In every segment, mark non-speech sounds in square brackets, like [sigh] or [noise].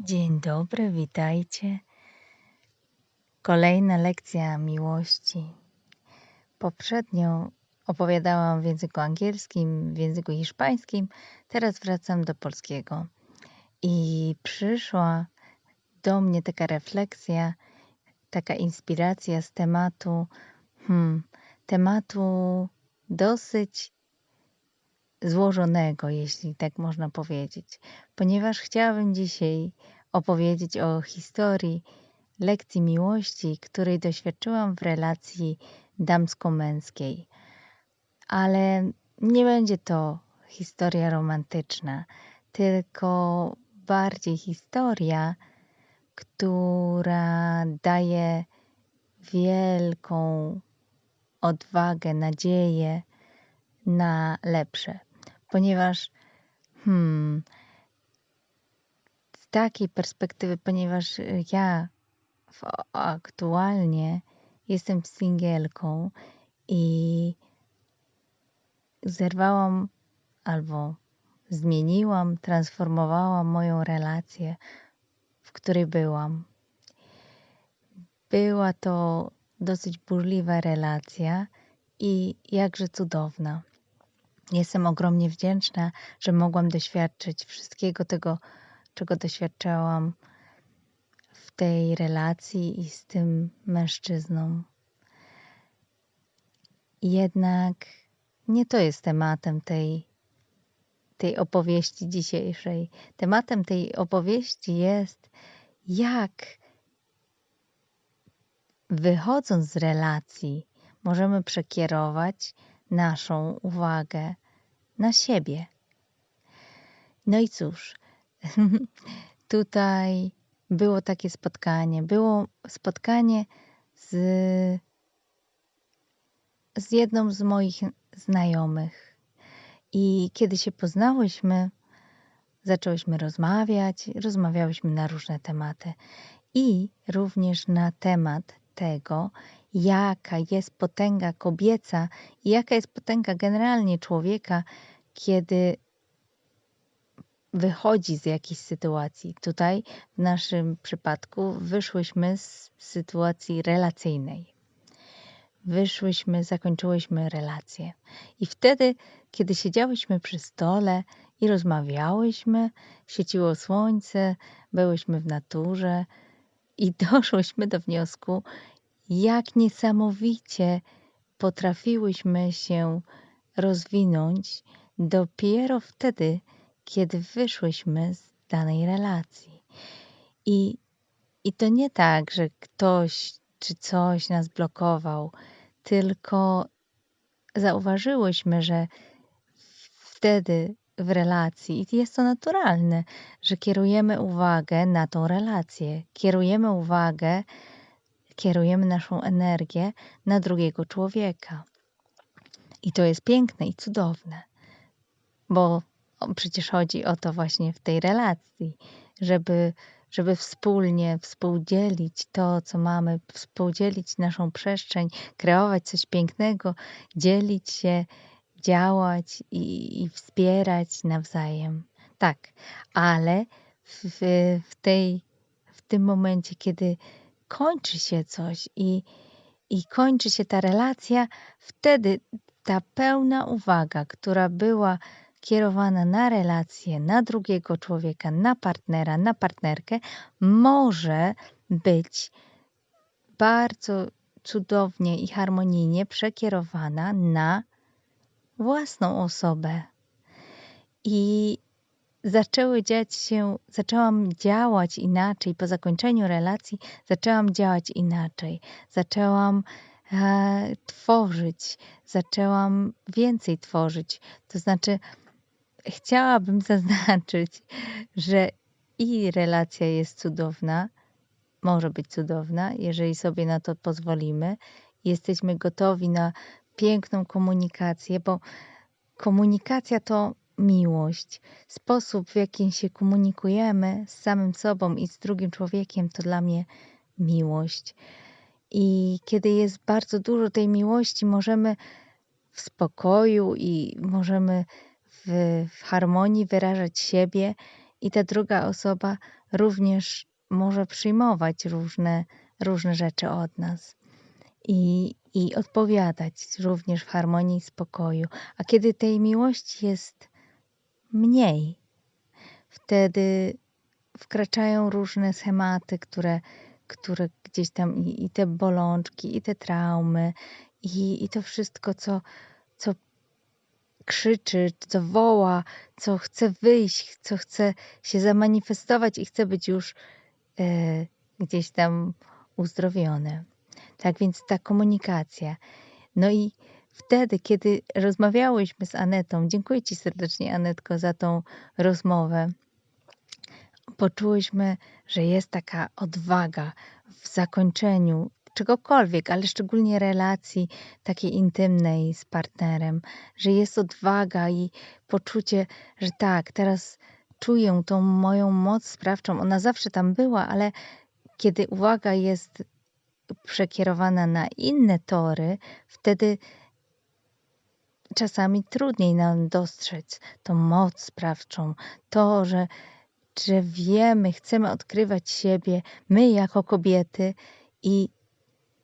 Dzień dobry, witajcie. Kolejna lekcja miłości. Poprzednio opowiadałam w języku angielskim, w języku hiszpańskim, teraz wracam do polskiego. I przyszła do mnie taka refleksja, taka inspiracja z tematu, hmm, tematu dosyć złożonego, jeśli tak można powiedzieć, ponieważ chciałabym dzisiaj opowiedzieć o historii lekcji miłości, której doświadczyłam w relacji damsko-męskiej. Ale nie będzie to historia romantyczna, tylko bardziej historia, która daje wielką odwagę, nadzieję na lepsze ponieważ hmm, z takiej perspektywy, ponieważ ja w, aktualnie jestem singielką i zerwałam albo zmieniłam, transformowałam moją relację, w której byłam. Była to dosyć burzliwa relacja i jakże cudowna. Jestem ogromnie wdzięczna, że mogłam doświadczyć wszystkiego tego, czego doświadczałam w tej relacji i z tym mężczyzną. Jednak nie to jest tematem tej, tej opowieści dzisiejszej. Tematem tej opowieści jest, jak wychodząc z relacji, możemy przekierować naszą uwagę na siebie. No i cóż, [laughs] tutaj było takie spotkanie. Było spotkanie z, z jedną z moich znajomych. I kiedy się poznałyśmy, zaczęłyśmy rozmawiać, rozmawiałyśmy na różne tematy. I również na temat tego, jaka jest potęga kobieca i jaka jest potęga generalnie człowieka, kiedy wychodzi z jakiejś sytuacji. Tutaj w naszym przypadku wyszłyśmy z sytuacji relacyjnej. Wyszłyśmy, zakończyłyśmy relację. I wtedy, kiedy siedziałyśmy przy stole i rozmawiałyśmy, świeciło słońce, byłyśmy w naturze i [laughs] doszłyśmy do wniosku, jak niesamowicie potrafiłyśmy się rozwinąć dopiero wtedy, kiedy wyszłyśmy z danej relacji. I, I to nie tak, że ktoś czy coś nas blokował, tylko zauważyłyśmy, że wtedy w relacji, i jest to naturalne, że kierujemy uwagę na tą relację, kierujemy uwagę kierujemy naszą energię na drugiego człowieka. I to jest piękne i cudowne, bo przecież chodzi o to właśnie w tej relacji, żeby, żeby wspólnie współdzielić to, co mamy, współdzielić naszą przestrzeń, kreować coś pięknego, dzielić się, działać i, i wspierać nawzajem. Tak, ale w, w, tej, w tym momencie, kiedy kończy się coś i, i kończy się ta relacja, wtedy ta pełna uwaga, która była kierowana na relację, na drugiego człowieka, na partnera, na partnerkę, może być bardzo cudownie i harmonijnie przekierowana na własną osobę. I zaczęły dziać się, zaczęłam działać inaczej. Po zakończeniu relacji zaczęłam działać inaczej. Zaczęłam e, tworzyć, zaczęłam więcej tworzyć. To znaczy, chciałabym [laughs] zaznaczyć, że i relacja jest cudowna, może być cudowna, jeżeli sobie na to pozwolimy. Jesteśmy gotowi na piękną komunikację, bo komunikacja to miłość. Sposób, w jaki się komunikujemy z samym sobą i z drugim człowiekiem, to dla mnie miłość. I kiedy jest bardzo dużo tej miłości, możemy w spokoju i możemy w, w harmonii wyrażać siebie i ta druga osoba również może przyjmować różne, różne rzeczy od nas i, i odpowiadać również w harmonii i spokoju. A kiedy tej miłości jest mniej, wtedy wkraczają różne schematy, które, które gdzieś tam i, i te bolączki, i te traumy, i, i to wszystko, co, co krzyczy, co woła, co chce wyjść, co chce się zamanifestować i chce być już e, gdzieś tam uzdrowione. Tak więc ta komunikacja. No i wtedy, kiedy rozmawiałyśmy z Anetą, dziękuję Ci serdecznie, Anetko, za tą rozmowę. Poczułyśmy, że jest taka odwaga w zakończeniu czegokolwiek, ale szczególnie relacji takiej intymnej z partnerem, że jest odwaga i poczucie, że tak, teraz czuję tą moją moc sprawczą. Ona zawsze tam była, ale kiedy uwaga jest przekierowana na inne tory, wtedy czasami trudniej nam dostrzec tą moc sprawczą, to, że, że wiemy, chcemy odkrywać siebie, my jako kobiety i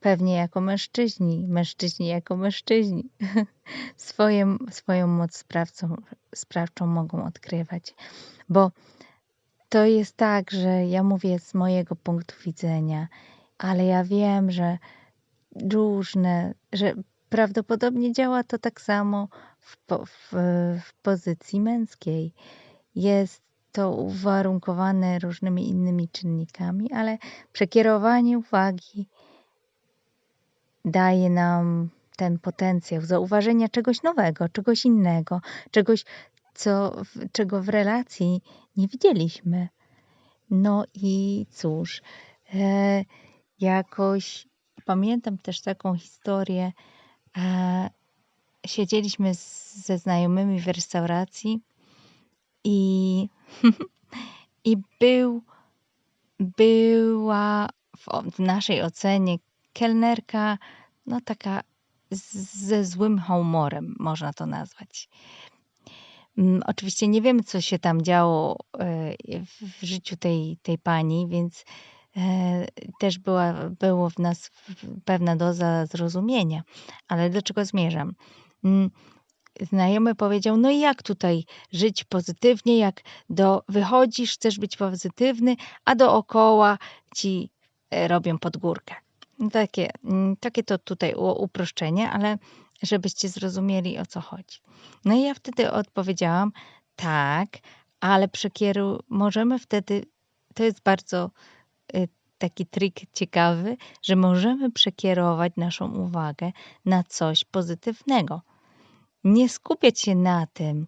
pewnie jako mężczyźni, mężczyźni jako mężczyźni, [laughs] swoje, swoją moc sprawcą, sprawczą mogą odkrywać. Bo to jest tak, że ja mówię z mojego punktu widzenia, ale ja wiem, że różne, że prawdopodobnie działa to tak samo w, w, w pozycji męskiej. Jest to uwarunkowane różnymi innymi czynnikami, ale przekierowanie uwagi daje nam ten potencjał zauważenia czegoś nowego, czegoś innego, czegoś, co, czego w relacji nie widzieliśmy. No i cóż, e, jakoś pamiętam też taką historię. E, siedzieliśmy z, ze znajomymi w restauracji i, [laughs] i był, była w, w naszej ocenie kelnerka, no taka ze złym humorem, można to nazwać. Mm, oczywiście nie wiemy, co się tam działo e, w życiu tej, tej pani, więc też była, było w nas pewna doza zrozumienia. Ale do czego zmierzam? Mm, znajomy powiedział, no i jak tutaj żyć pozytywnie, jak do, wychodzisz, chcesz być pozytywny, a dookoła ci e, robią podgórkę. No takie, mm, takie to tutaj uproszczenie, ale żebyście zrozumieli o co chodzi. No i ja wtedy odpowiedziałam, tak, ale przekieru możemy wtedy, to jest bardzo taki trik ciekawy, że możemy przekierować naszą uwagę na coś pozytywnego. Nie skupiać się na tym,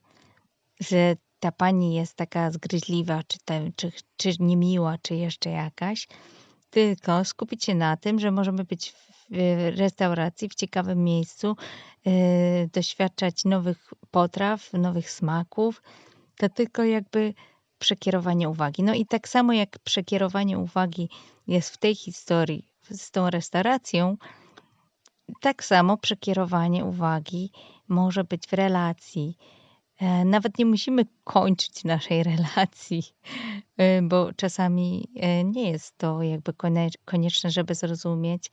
że ta pani jest taka zgryźliwa, czy, te, czy, czy niemiła, czy jeszcze jakaś, tylko skupić się na tym, że możemy być w restauracji, w ciekawym miejscu, yy, doświadczać nowych potraw, nowych smaków. To tylko jakby przekierowanie uwagi. No i tak samo jak przekierowanie uwagi jest w tej historii z tą restauracją, tak samo przekierowanie uwagi może być w relacji E, nawet nie musimy kończyć naszej [laughs] relacji, e, bo czasami e, nie jest to jakby konieczne, żeby zrozumieć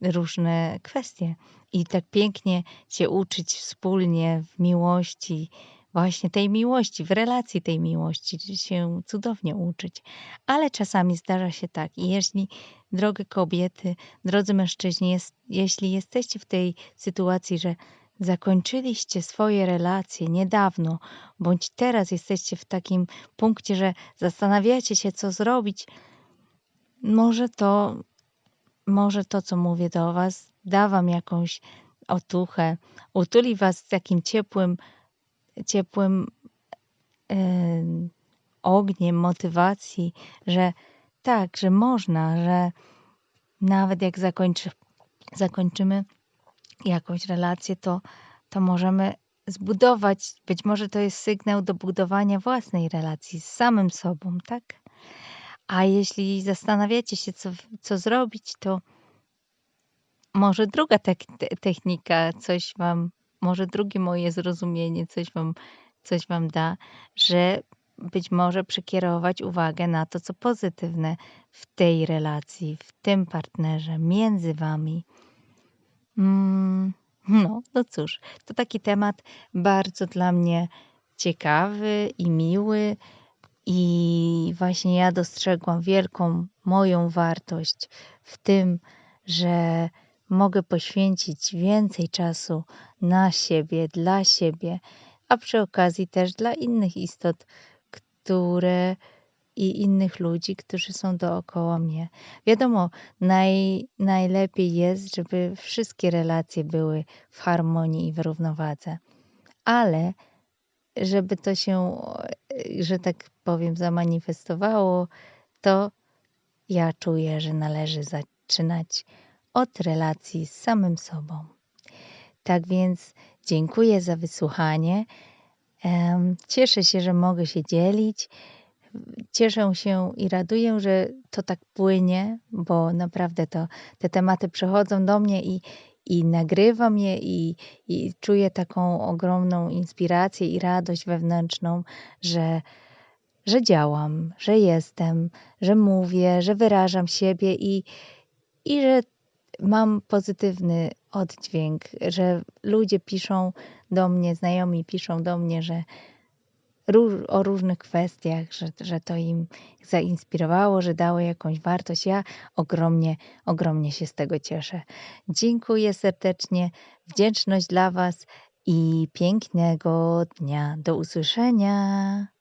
różne kwestie. I tak pięknie się uczyć wspólnie w miłości, właśnie tej miłości, w relacji tej miłości, się cudownie uczyć. Ale czasami zdarza się tak. I jeśli, drogie kobiety, drodzy mężczyźni, jest, jeśli jesteście w tej sytuacji, że zakończyliście swoje relacje niedawno, bądź teraz jesteście w takim punkcie, że zastanawiacie się, co zrobić, może to, może to, co mówię do Was, da Wam jakąś otuchę, utuli Was takim ciepłym, ciepłym ogniem motywacji, że tak, że można, że nawet jak zakończy, zakończymy jakąś relację, to, to możemy zbudować, być może to jest sygnał do budowania własnej relacji z samym sobą, tak? A jeśli zastanawiacie się, co, co zrobić, to może druga te technika coś wam, może drugie moje zrozumienie coś wam, coś wam da, że być może przekierować uwagę na to, co pozytywne w tej relacji, w tym partnerze, między wami. Mm, no, no cóż, to taki temat bardzo dla mnie ciekawy i miły. I właśnie ja dostrzegłam wielką moją wartość w tym, że mogę poświęcić więcej czasu na siebie, dla siebie, a przy okazji też dla innych istot, które i innych ludzi, którzy są dookoła mnie. Wiadomo, naj, najlepiej jest, żeby wszystkie relacje były w harmonii i w równowadze, ale żeby to się, że tak powiem, zamanifestowało, to ja czuję, że należy zaczynać od relacji z samym sobą. Tak więc dziękuję za wysłuchanie. Cieszę się, że mogę się dzielić. Cieszę się i raduję, że to tak płynie, bo naprawdę to te tematy przychodzą do mnie i, i nagrywam je i, i czuję taką ogromną inspirację i radość wewnętrzną, że, że działam, że jestem, że mówię, że wyrażam siebie i, i że mam pozytywny oddźwięk, że ludzie piszą do mnie, znajomi piszą do mnie, że o różnych kwestiach, że, że to im zainspirowało, że dało jakąś wartość. Ja ogromnie, ogromnie się z tego cieszę. Dziękuję serdecznie, wdzięczność dla Was i pięknego dnia. Do usłyszenia.